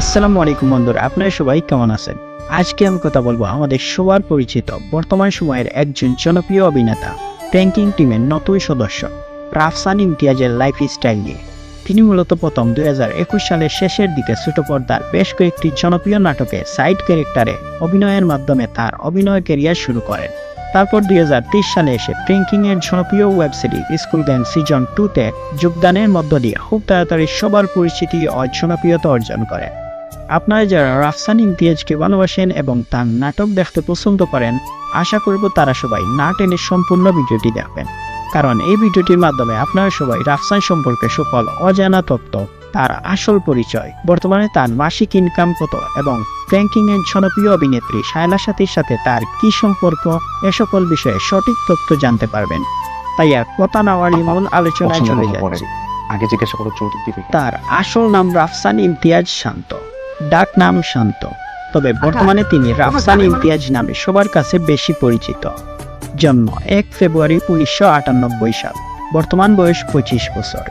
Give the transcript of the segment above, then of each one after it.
আসসালামু আলাইকুম বন্ধুরা, আপনারা সবাই কেমন আছেন? আজকে আমি কথা বলব আমাদের সবার পরিচিত বর্তমান সময়ের একজন জনপ্রিয় অভিনেতা ট্যাঙ্কিং টিমের নতুন সদস্য, রাফসান ইমতিয়াজের লাইফ স্টাইল নিয়ে। তিনি মূলত প্রথম দুই হাজার একুশ সালের শেষের দিকে ছোট পর্দার বেশ কয়েকটি জনপ্রিয় নাটকে সাইড ক্যারেক্টারে অভিনয়ের মাধ্যমে তার অভিনয় ক্যারিয়ার শুরু করেন। তারপর দুই হাজার ত্রিশ সালে এসে ট্রিঙ্কিং এর জনপ্রিয় web series school gang season টুতে যোগদানের মধ্য দিয়ে খুব তাড়াতাড়ি সবার পরিচিতি ও জনপ্রিয়তা অর্জন করে আপনারা যারা রাফসান ইমতিয়াজকে ভালোবাসেন এবং তার নাটক দেখতে পছন্দ করেন আশা করব তারা সবাই না টেনে সম্পূর্ণ ভিডিওটি দেখবেন। কারণ এই ভিডিওটির মাধ্যমে আপনারা সবাই রাফসান সম্পর্কে সকল অজানা তথ্য তার আসল পরিচয় বর্তমানে তার মাসিক ইনকাম কত এবং এর জনপ্রিয় অভিনেত্রী শায়লা সাথীর সাথে তার কি সম্পর্ক এ সকল বিষয়ে সঠিক তথ্য জানতে পারবেন। তাই আর কথা না বাড়িয়ে মূল আলোচনায় চলে। যাচ্ছি। আগে জিজ্ঞাসা করো চৌধুরী তার আসল নাম রাফসান ইমতিয়াজ শান্ত। ডাক নাম শান্ত। তবে বর্তমানে তিনি রাফসান ইমতিয়াজ নামে সবার কাছে বেশি পরিচিত। জন্ম এক ফেব্রুয়ারি উনিশশো আটানব্বই সাল। বর্তমান বয়স পঁচিশ বছর।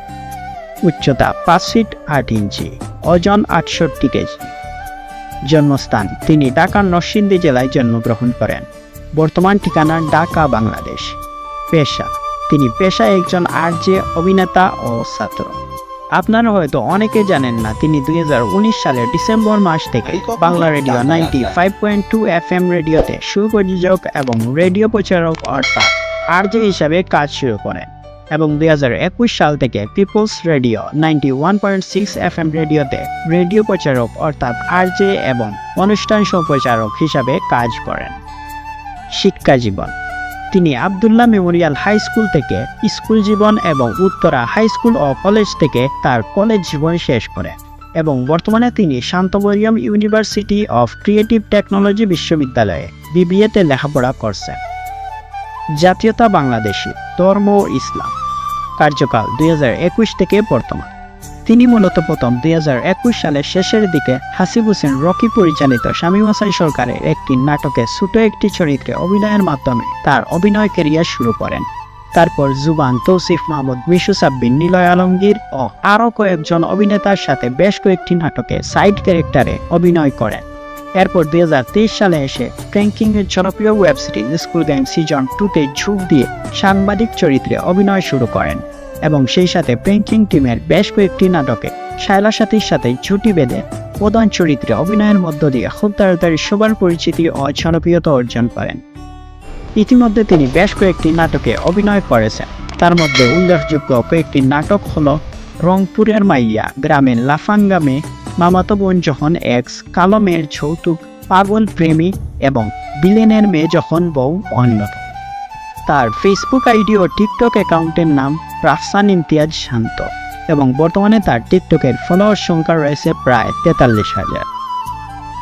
উচ্চতা পাঁচ ফিট আট ইঞ্চি ওজন আটষট্টি কেজি। জন্মস্থান তিনি ঢাকার নরসিংদী জেলায় জন্মগ্রহণ করেন। বর্তমান ঠিকানা ঢাকা বাংলাদেশ। পেশা তিনি পেশায় একজন আরজে অভিনেতা ও ছাত্র। আপনারা হয়তো অনেকে জানেন না তিনি দুই হাজার উনিশ সালের ডিসেম্বর মাস থেকে Bangla radio ninety five point two F M রেডিওতে সুপ্রযোজক এবং রেডিও প্রচারক অর্থাৎ আরজে হিসাবে কাজ শুরু করেন এবং দু হাজার একুশ সাল থেকে peoples radio ninety one point six F M রেডিওতে রেডিও প্রচারক অর্থাৎ আরজে এবং অনুষ্ঠান সম্প্রচারক হিসাবে কাজ করেন। শিক্ষা জীবন। তিনি আবদুল্লাহ মেমোরিয়াল হাই স্কুল থেকে স্কুল জীবন এবং উত্তরা হাই স্কুল ও কলেজ থেকে তার কলেজ জীবন শেষ করেন এবং বর্তমানে তিনি Shanto Mariam university of creative technology বিশ্ববিদ্যালয়ে বিবিএতে লেখাপড়া করছেন। জাতীয়তা বাংলাদেশি, ধর্ম ইসলাম। কার্যকাল দুই হাজার একুশ থেকে বর্তমান। তিনি মূলত প্রথম দুই হাজার একুশ সালের শেষের দিকে হাসিব হোসেন রকি পরিচালিত শামীম হাসান সরকারের একটি নাটকে ছোট একটি চরিত্রে অভিনয়ের মাধ্যমে তার অভিনয় ক্যারিয়ার শুরু করেন। তারপর জুবান তৌসিফ মাহমুদ, মিশু সাব্বিন, নিলয় আলমগীর ও আরও কয়েকজন অভিনেতার সাথে বেশ কয়েকটি নাটকে সাইড ক্যারেক্টারে অভিনয় করেন। এরপর দুই হাজার তেইশ সালে এসে এর জনপ্রিয় web series school gang season টুতে ঝুঁক দিয়ে সাংবাদিক চরিত্রে অভিনয় শুরু করেন। এবং সেই সাথে প্রেঙ্কিং টিমের বেশ কয়েকটি নাটকে শায়লা সাথীর সাথে ছুটি বেঁধে প্রধান চরিত্রে অভিনয়ের মধ্য দিয়ে খুব তাড়াতাড়ি সবার পরিচিতি ও জনপ্রিয়তা অর্জন করেন। ইতিমধ্যে তিনি বেশ কয়েকটি নাটকে অভিনয় করেছেন। তার মধ্যে উল্লেখযোগ্য কয়েকটি নাটক হল রংপুরের মাইয়া, গ্রামের লাফাঙ্গামে, মামাতো বোন যখন এক্স কালো মেয়ের যৌতুক, পাগল প্রেমী এবং বিলেনের মেয়ে যখন বউ অন্যতম। তার ফেসবুক আইডি ও টিকটক অ্যাকাউন্টের নাম রাফসান ইমতিয়াজ শান্ত এবং বর্তমানে তার টিকটকের ফলোয়ার সংখ্যা রয়েছে প্রায় তেতাল্লিশ হাজার।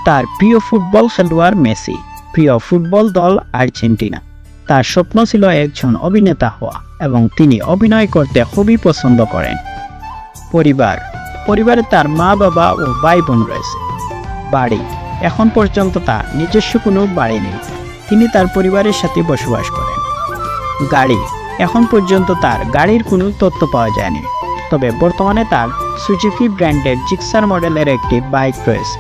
তার প্রিয় ফুটবল খেলোয়াড় মেসি, প্রিয় ফুটবল দল আর্জেন্টিনা। তার স্বপ্ন ছিল একজন অভিনেতা হওয়া এবং তিনি অভিনয় করতে খুবই পছন্দ করেন। পরিবার, পরিবারে তার মা, বাবা ও ভাই বোন রয়েছে। বাড়ি, এখন পর্যন্ত তার নিজস্ব কোনো বাড়ি নেই। তিনি তার পরিবারের সাথে বসবাস করেন। গাড়ি এখন পর্যন্ত তার গাড়ির কোনো তথ্য পাওয়া যায়নি। তবে বর্তমানে তার সুজুকি ব্র্যান্ডের জিক্সার মডেলের একটি বাইক রয়েছে।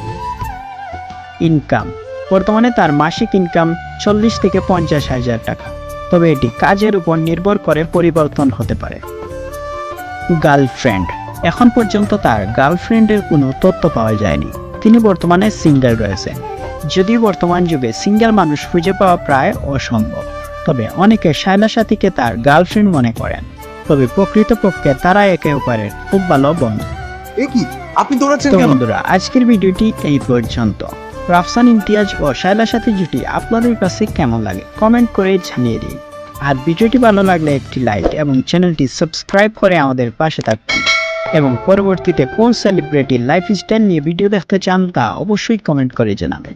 ইনকাম বর্তমানে তার মাসিক ইনকাম চল্লিশ থেকে পঞ্চাশ হাজার টাকা। তবে এটি কাজের উপর নির্ভর করে পরিবর্তন হতে পারে। গার্লফ্রেন্ড এখন পর্যন্ত তার গার্লফ্রেন্ডের কোনো তথ্য পাওয়া যায়নি। তিনি বর্তমানে সিঙ্গেল রয়েছেন। যদিও বর্তমান যুগে সিঙ্গেল মানুষ খুঁজে পাওয়া প্রায় অসম্ভব। তবে অনেকে শায়লা সাথীকে তার গার্লফ্রেন্ড মনে করেন। তবে প্রকৃতপক্ষে তারা একে অপরের খুব ভালো বন্ধু কি? আপনি দৌড়াচ্ছেন কেন? বন্ধুরা আজকের ভিডিওটি এই পর্যন্ত। রাফসান ইমতিয়াজ ও শায়লা সাথী জুটি আপনাদের কাছে কেমন লাগে কমেন্ট করে জানিয়ে দিন। আর ভিডিওটি ভালো লাগলে একটি লাইক এবং চ্যানেলটি সাবস্ক্রাইব করে আমাদের পাশে থাকবেন এবং পরবর্তীতে কোন সেলিব্রিটির লাইফস্টাইল নিয়ে ভিডিও দেখতে চান তা অবশ্যই কমেন্ট করে জানাবেন।